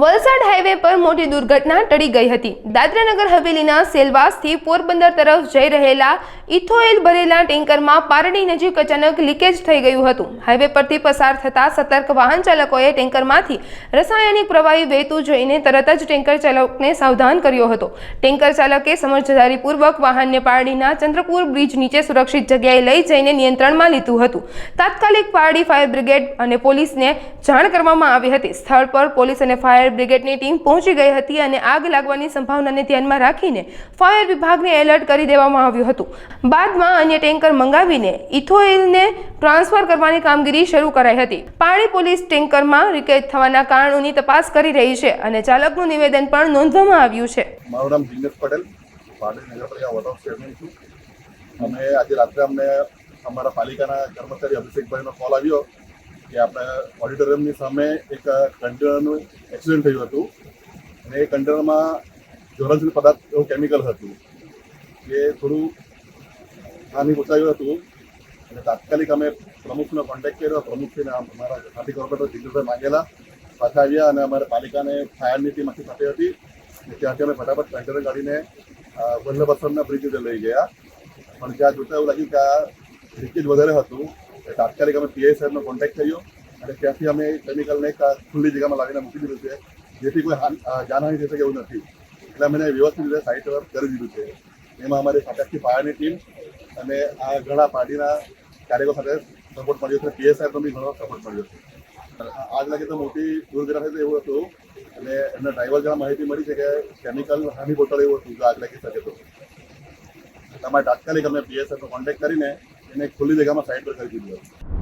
Valsad highway પર મોટી દુર્ઘટના ટળી ગઈ હતી. દાદરાનગર હવેલીના સેલવાસથી પોરબંદર તરફ જઈ રહેલા ઇથોએલ ભરેલા ટેન્કરમાં પારડી નજીક અચાનક લીકેજ થઈ ગયું હતું. હાઈવે પરથી પસાર થતા સતર્ક વાહન ચાલકોએ ટેન્કરમાંથી રસાયણિક પ્રવાહી વહેતું જોઈને તરત જ ટેન્કર ચાલકને સાવધાન કર્યો હતો. ટેન્કર ચાલકે સમજદારીપૂર્વક વાહનને પારડીના ચંદ્રપુર બ્રિજ નીચે સુરક્ષિત જગ્યાએ લઈ જઈને નિયંત્રણમાં લીધું હતું. તાત્કાલિક પારડી ફાયર બ્રિગેડ અને પોલીસને જાણ કરવામાં આવી હતી. સ્થળ પર પોલીસ અને ફાયર બ્રિગેડની ટીમ પહોંચી ગઈ હતી અને આગ લાગવાની સંભાવનાને ધ્યાનમાં રાખીને ફાયર વિભાગને એલર્ટ કરી દેવામાં આવ્યું હતું. બાદમાં અન્ય ટેન્કર મંગાવીને ઇથોઇલને ટ્રાન્સફર કરવાની કામગીરી શરૂ કરાઈ હતી. પાણી પોલીસ ટેન્કરમાં રિકેજ થવાના કારણોની તપાસ કરી રહી છે અને ચાલકનું નિવેદન પણ નોંધવામાં આવ્યું છે. મારું નામ દિનેશ પટેલ. અમે આજે રાત્રે અમને અમારા પાલિકાના કર્મચારી અભિષેકભાઈનો કોલ આવ્યો. કે આપણે ઓડિટોરિયમની સામે એક કન્ટેનરનું એક્સિડન્ટ થયું હતું. અને એ કન્ટેનરમાં જ્વલનશીલ પદાર્થ એવું કેમિકલ હતું. એ થોડું હાની પહોંચાયું હતું. અને તાત્કાલિક અમે પ્રમુખનો કોન્ટેક્ટ કર્યો. પ્રમુખશ્રીને અમારા હાથી કોર્પોરેટર જીતુભાઈ માંગેલા પાછા આવ્યા અને અમારે પાલિકાને ફાયરની ટીમ આખી સાથે હતી. ત્યાંથી અમે ફટાફટ કન્ટેનર કાઢીને વલ્લભસરના બ્રિજ લઈ ગયા. પણ ત્યાં જોતા એવું લાગ્યું કે આ લીકેજ વધારે હતું. તાત્કાલિક અમે પીઆઈ સાહેબનો કોન્ટેક્ટ કર્યો અને ત્યાંથી અમે કેમિકલને એક ખુલ્લી જગ્યામાં લાવીને મૂકી દીધું છે. જેથી કોઈ જાનહાની થઈ શકે એવું નથી. એટલે અમે વ્યવસ્થિત રીતે સાઇટ પર કરી દીધું છે. એમાં અમારી આખી ફાયરની ટીમ અને આ ઘણા પાર્ટીના કાર્યકરો સાથે સપોર્ટ મળ્યો છે. પીએસ સાહેબનો બી ઘણો સપોર્ટ મળ્યો છે. આગ લાગે તો મોટી દુર્ઘટના થઈ એવું હતું અને એમના ડ્રાઈવર જણા માહિતી મળી છે કે કેમિકલ હાની પહોંચાડે એવું હતું. જો આગ લાગી શકે તો. તમારે તાત્કાલિક અમે પીએસએફનો કોન્ટેક્ટ કરીને એને ખુલ્લી જગ્યામાં સાઇડ પર દીધું. હતું